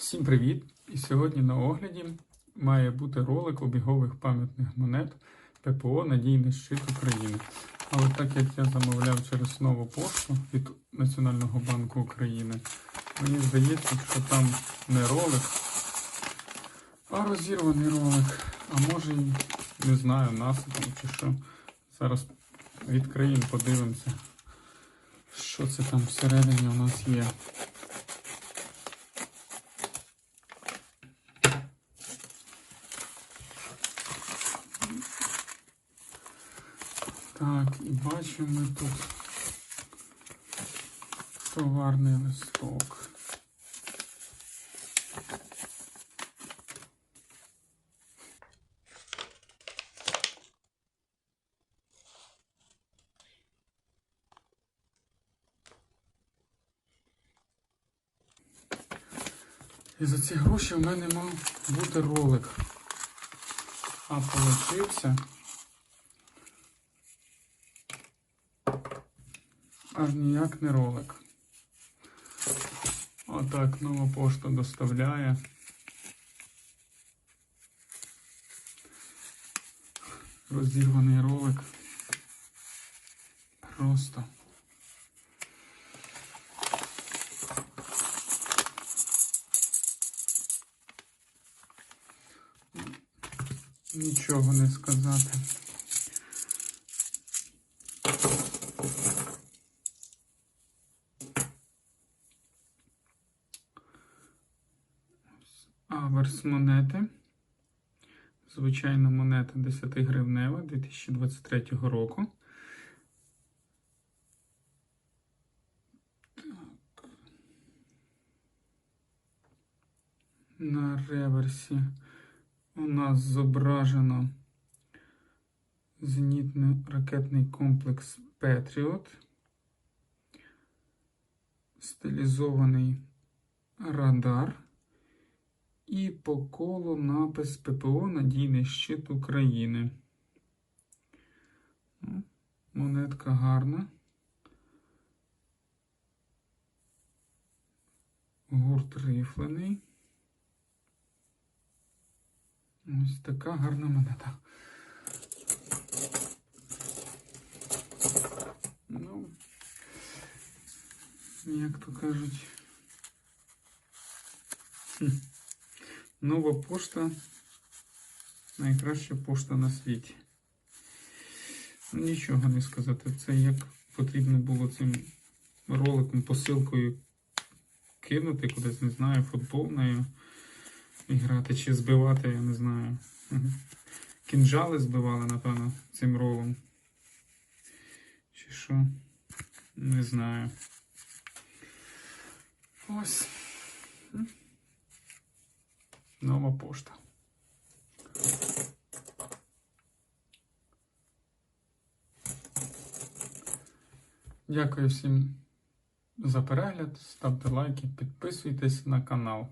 Всім привіт! І сьогодні на огляді має бути ролик обігових пам'ятних монет ППО Надійний щит України. Але так як я замовляв через нову пошту від Національного банку України, мені здається, що там не ролик, а розірваний ролик. А може і не знаю, насипом чи що. Зараз відкриємо, подивимося, що це там всередині у нас є. Так, і бачимо тут товарний листок. І за ці гроші в мене мав бути ролик. А получився. Аж ніяк не ролик. Отак нова пошта доставляє. Розірваний ролик. Просто. Нічого не сказати. Аверс монети. Звичайна монета 10 гривнева 2023 року. Так. На реверсі у нас зображено зенітно-ракетний комплекс Patriot. Стилізований радар. І по колу напис ППО Надійний щит України. Ну, Монетка гарна. Гурт рифлений. Ось така гарна монета. Ну, як то кажуть. Нова пошта найкраща пошта на світі. Ну, нічого не сказати. Це як потрібно було цим роликом, посилкою кинути кудись, не знаю, футбол нею грати чи збивати, я не знаю. Кінжали збивали, напевно, цим ролом. Чи що? Не знаю. Ось. Нова пошта. Дякую всім за перегляд. Ставте лайки, підписуйтесь на канал.